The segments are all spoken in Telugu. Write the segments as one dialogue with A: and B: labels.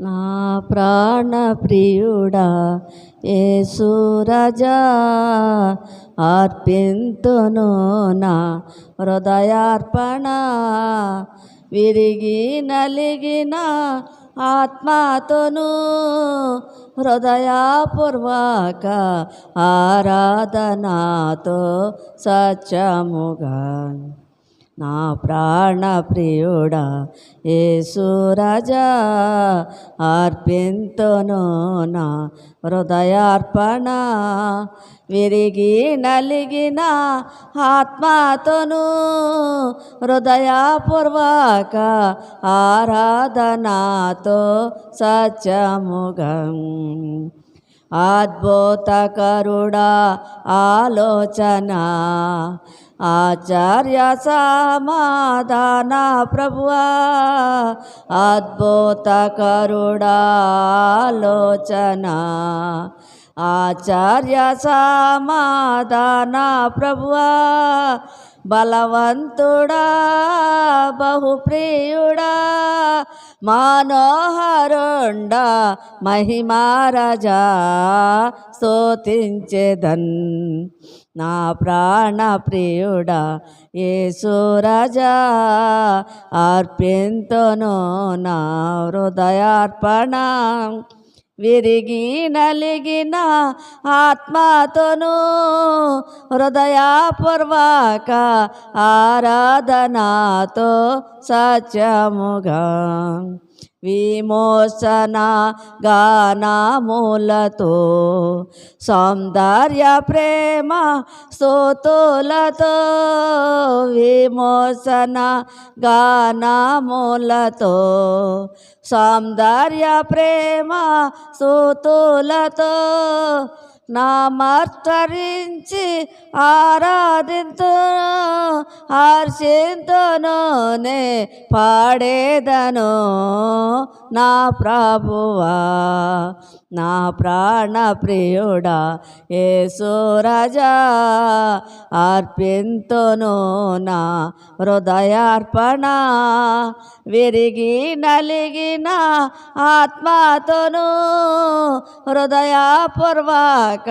A: నా ప్రాణ ప్రియుడా యేసురజా అర్పింతును నా హృదయార్పణ. విరిగి నలిగిన ఆత్మతోను హృదయపూర్వక ఆరాధనాతో సత్యముగా నా ప్రాణ ప్రియుడా యేసురాజా అర్పింతును నా హృదయార్పణ. విరిగి నలిగిన ఆత్మతోను హృదయపూర్వక ఆరాధనాతో సత్యముగం. అద్భుతకరుడా ఆలోచన ఆచార్య సమాధాన ప్రభువా అద్భుత కరుడాలోచన ఆచార్య సమాధాన ప్రభువా బలవంతుడా బహుప్రియుడా మనోహరుండా మహిమారజా స్తోతించెదన్. నా ప్రాణ ప్రియుడా యేసురాజా అర్పింతును నా హృదయార్పణ. విరిగి నలిగిన ఆత్మతోను హృదయపూర్వక ఆరాధనాతో సత్యముగా విమోచన గానములతో సౌందర్య ప్రేమ స్తోతులతో విమోచన గానములతో సౌందర్య ప్రేమ స్తోతులతో నామర్చరించి ఆరాధింతు హర్షింతును పాడేదను నా ప్రభువా. నా ప్రాణ ప్రియుడా యేసురాజా అర్పింతును నా హృదయార్పణ. విరిగి నలిగిన ఆత్మతోను హృదయపూర్వక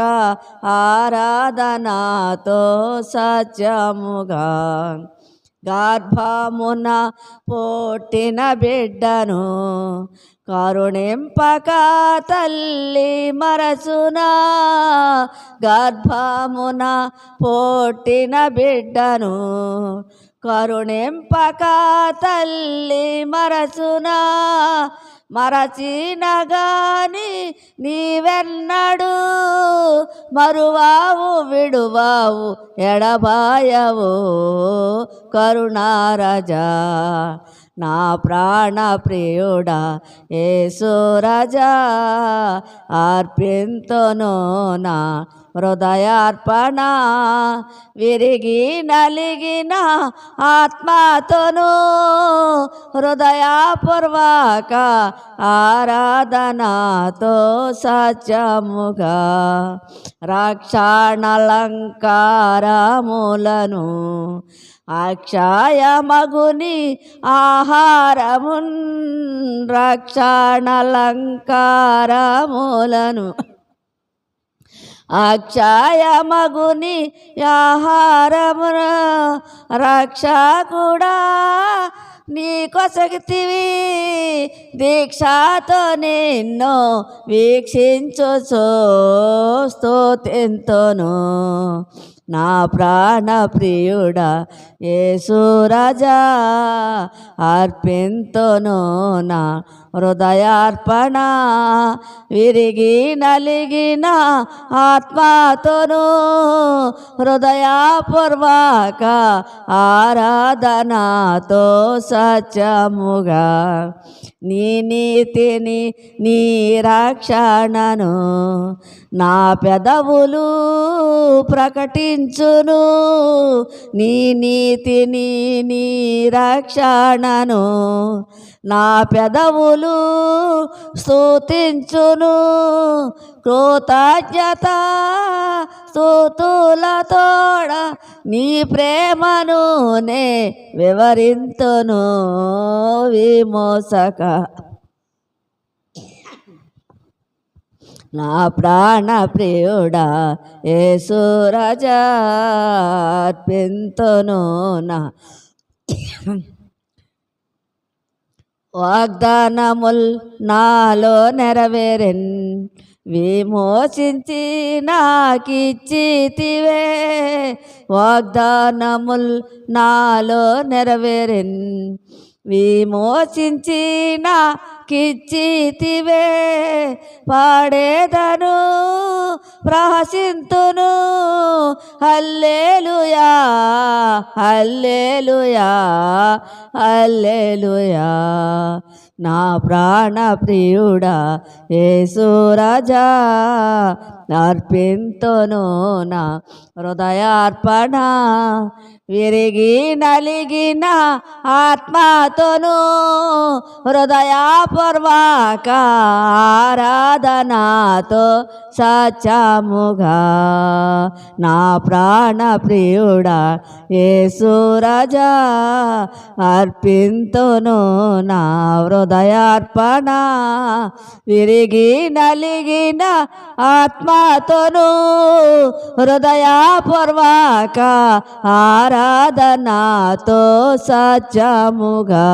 A: ఆరాధనాతో సత్యముగా గర్భమున పుట్టిన బిడ్డను కరుణింపక తల్లి మరచునా. గర్భమున పుట్టిన బిడ్డను కరుణింపక తల్లి మరచునా. మరచిన గాని నీవెన్నడు మరువావు విడువావు ఎడబాయవు కరుణారజా. నా ప్రాణ ప్రియుడా యేసురాజా అర్పింతును నా హృదయార్పణ విరిగి నలిగిన ఆత్మతోను హృదయపూర్వక ఆరాధనతో సత్యముగా రక్షణలంకారములను అక్షయ మగుని ఆహారమున్ రక్షణలంకారములను అక్షయ మగుని ఆహారమున రక్షకుడా నీ కొసగితివి దీక్షతో నిన్ను వీక్షించు స్తోతింతును నా ప్రాణ ప్రియుడా యేసురాజా అర్పింతును నా హృదయార్పణ. విరిగి నలిగిన ఆత్మతోను హృదయపూర్వక ఆరాధనతో సత్యముగా నీ నీతిని నీ రక్షణను నా పెదవులు ప్రకటించును. నీ నీ నీతిని నీ రక్షణను నా పెదవులు స్తుతించును. కృతజ్ఞత స్తుతులతోడ నీ ప్రేమను నే వివరింతును. విమోసక నా ప్రాణ ప్రియుడా ఏసురజార్పింతును నా వాగ్దానముల్ నాలో నెరవేరెన్ విమోచించి నాకిచ్చితివే వాగ్దానముల్ నాలో నెరవేరెన్ విమోచించి కిచ్చితివే పాడేదను ప్రహసింతును. Hallelujah hallelujah hallelujah. నా ప్రాణ ప్రియుడా యేసురాజా అర్పింతును నా హృదయార్పణ. విరిగి నలిగిన ఆత్మతోను హృదయపూర్వక ఆరాధనాతో సత్యముగా నా ప్రాణ ప్రియుడా సూరజ అర్పింతును నా హృదయార్పణ. విరిగి నలిగిన ఆత్మతోను హృదయపూర్వక ఆరాధనాతో సత్యముగా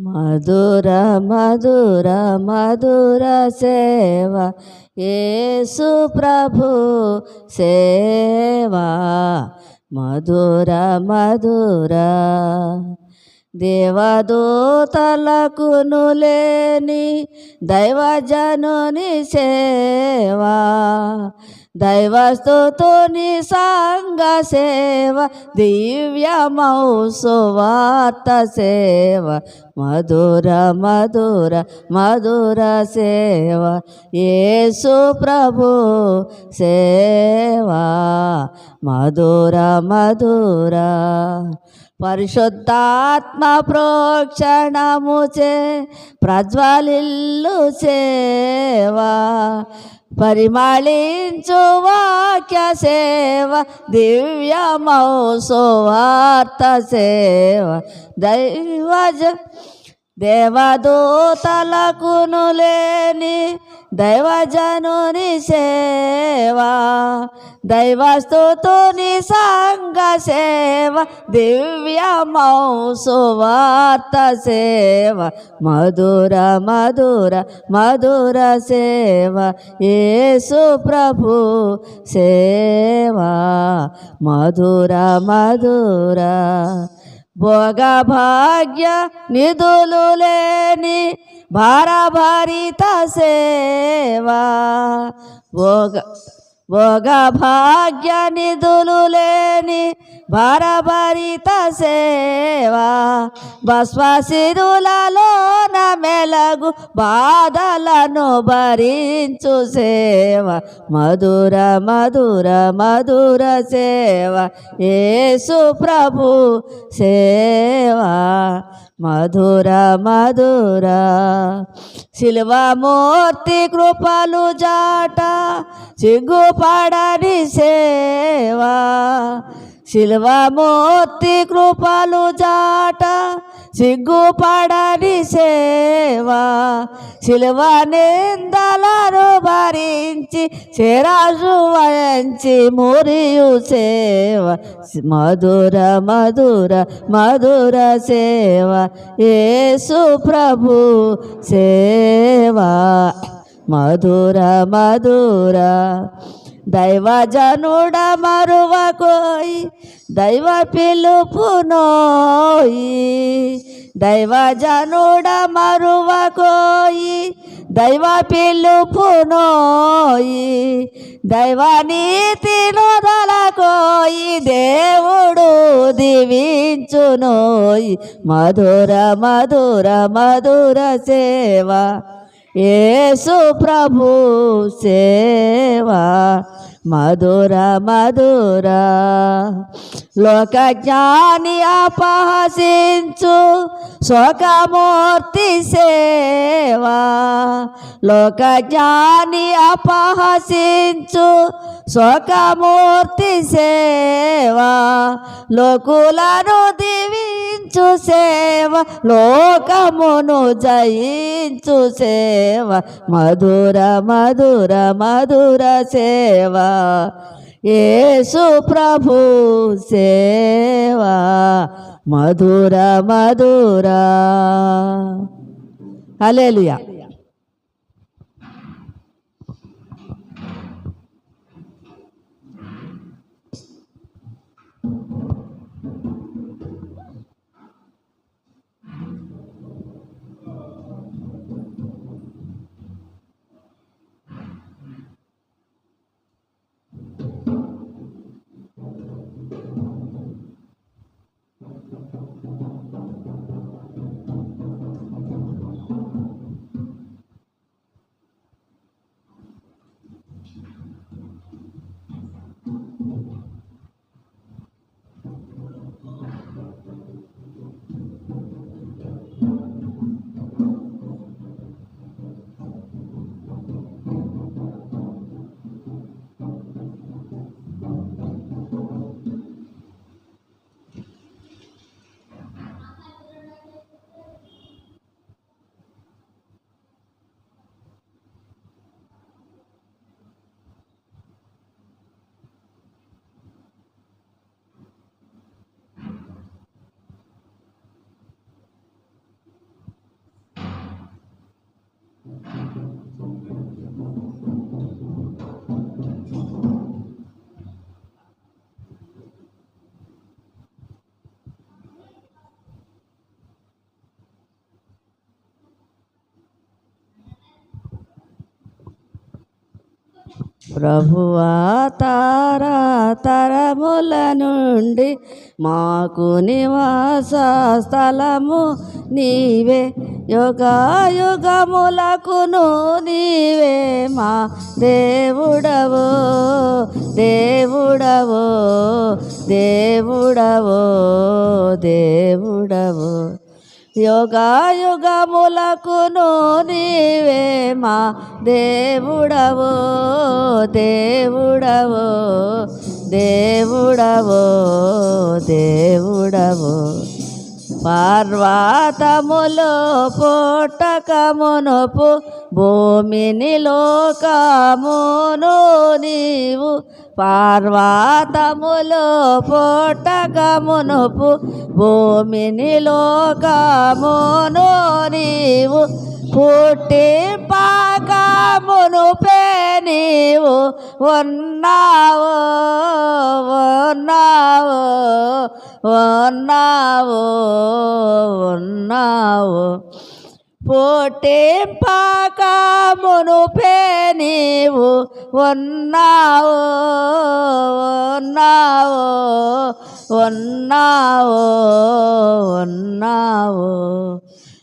A: మధుర మధుర మధుర సేవ. యేసు ప్రభు సేవా. మధుర మధుర. దేవదూతలకును లేని దైవజనుని సేవా. దైవస్తుతుని సంగ సేవ. దివ్యమౌ సువార్త సేవ. మధుర మధుర మధుర సేవ. యేసు ప్రభు సేవా. మధుర మధుర. పరిశుద్ధాత్మ ప్రోక్షణముచే ప్రజ్వలిల్లు సేవా. పరిమళించు వాక్య సేవ దివ్యమౌ సువార్త సేవ. దైవజ దేవదూతలకును లేని దైవజనుని సేవా దైవస్తుతుని సంగ సేవ దివ్యమౌ సువార్త సేవ మధుర మధుర మధుర సేవ యేసు ప్రభు సేవా మధుర మధుర భోగ భాగ్య నిధులు లేని భారభారిత సేవా. భోగ భోగ భాగ్య నిధులు లేని భారభరిత సేవా భస్వశిరులలోన మెలగు బాధలను భరించు సేవ. మధుర మధుర మధుర సేవ యేసు ప్రభు సేవా. మధుర మధుర శిల్వమూర్తి కృపలు జాట సిగ్గుపడని సేవా. శిల్వమూర్తి కృపలు జాట సిగ్గుపడని సేవా. శిల్వ నిందలను భరించి శిరాజు వయంచి మురియు సేవ. మధుర మధుర మధుర సేవ. యేసు ప్రభు సేవా. మధుర మధుర దైవజనుడ మరువకోయి దైవ పిలుపునోయి దైవజనుడ మరువకోయి దైవ పిలుపునోయి దైవ నీతి నొదలకోయి దేవుడు దివించునోయి. మధుర మధుర మధుర సేవ యేసు ప్రభు సేవా మధుర మధుర. లోక జ్ఞాని అపహసించు శోకమూర్తి సేవా. లోక జ్ఞాని అపహసించు శోకమూర్తి సేవా లోకులను దీవించు సేవ లోకమును జయించు సేవ మధుర మధుర మధుర సేవ. యేసు ప్రభు సేవా మధుర మధుర. అలేలుయా ప్రభువా తారా తరముల నుండి మాకు నివాస స్థలము నీవే. యుగాయుగములకును నీవే మా దేవుడవో దేవుడవో దేవుడవో దేవుడవో. యుగాయుగములకును నీవే మా దేవుడవో దేవుడవో దేవుడవో దేవుడవో. పార్వతములో పోటకమునపు భూమిని లోకమును నీవు పార్వతములో పోటగమునుపు భూమిని లోకమును నీవు పుట్టి పాకమునుపే నీవు ఉన్నావు ఉన్నావు ఉన్నావు ఉన్నావు. పుట్టింపాకమునుపే నీవు ఉన్నావు ఉన్నావు ఉన్నావు ఉన్నావు.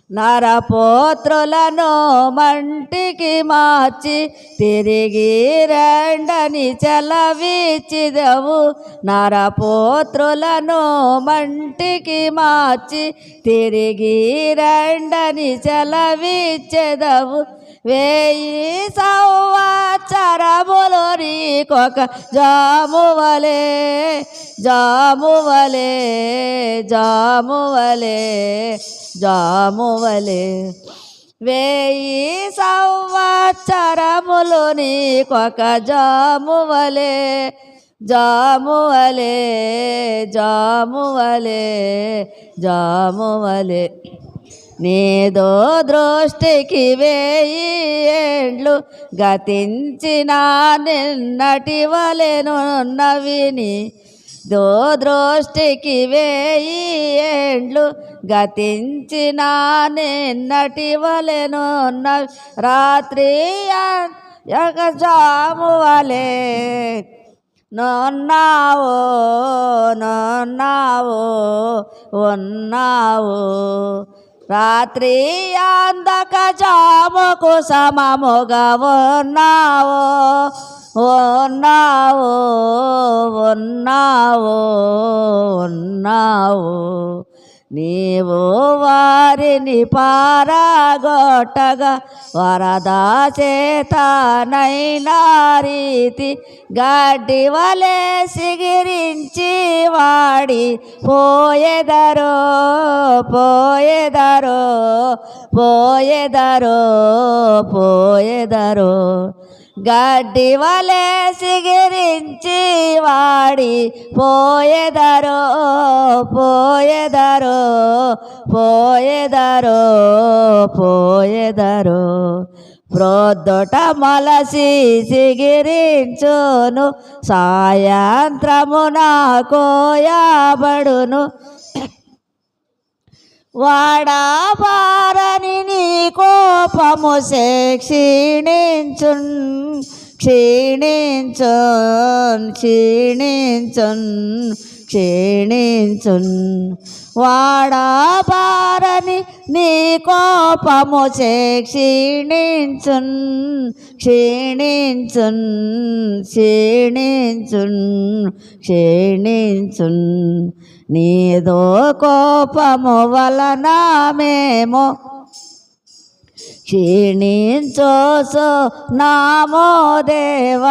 A: నరపోత్రులను మంటికి మార్చి తిరిగి రెండని చెలవిచ్చిదవు నరపోత్రులను మంటికి మార్చి తిరిగి రెండని చెలవిచ్చెదవు వేయి సంవత్సరములు నీకొక జామువలే జామువలే జామువలే జామువలే వేయి సంవత్సరములు నీకొక జామువలే జామువలే జామువలే జామువలే నీదో దృష్టికి వేయి ఏండ్లు గతించిన నిన్నటి వలెనున్నవిని దో దృష్టికి వేయి ఏండ్లు గతించిన నిన్నటి వలెనున్న రాత్రి యగజాము వలే నొన్నావో నొన్నావో ఉన్నావు. రాత్రి అందక జాముకు సమముగా ఉన్నావో ఉన్నావో ఉన్నావో ఉన్నావు నీవు వారిని పారాగొట్టగా వరదా చేతనైనా రీతి గడ్డి వలె సిగిరించి వాడి పోయేదరో పోయేదరో పోయేదరో పోయేదరో. గడ్డి వలె సిగిరించి పాడి పోయేదరో పోయేదరో పోయేదరో పోయేదారో. ప్రొద్దుట మలసి సిగిరించును సాయంత్రమున కోయబడును. వాడాపారని నీ కోపము సే క్షీణించున్ క్షీణించున్ క్షీణించున్. వాడా పారని నీ కోపము చే క్షీణించున్ క్షీణించున్ క్షీణించున్ క్షీణించున్. నీదో కోపము వలన మేము క్షీణించోసు నామో దేవ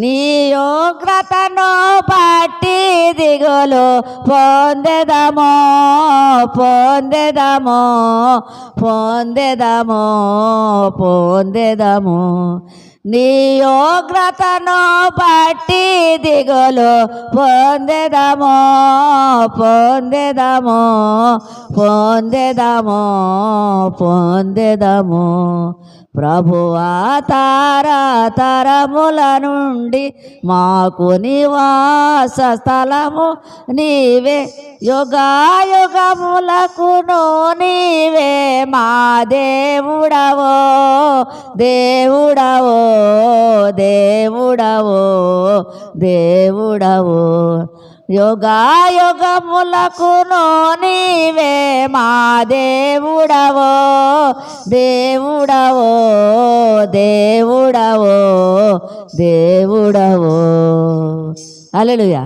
A: నీ యోగ్రతను బట్టి దిగులు పొందెదమో పొందెదమో పొందెదమో పొందెదమో. నీ యోగ్రతను బట్టి దిగులు పొందెదమో పొందెదమో పొందెదమో పొందెదమో ప్రభువా తార తరముల నుండి మాకు నివాస స్థలము నీవే. యుగాయుగములకును నీవే మా దేవుడవో దేవుడవో దేవుడవో దేవుడవో. యుగాయుగములకును నీవే మా దేవుడవో దేవుడవో దేవుడవో దేవుడవో. అలలుయా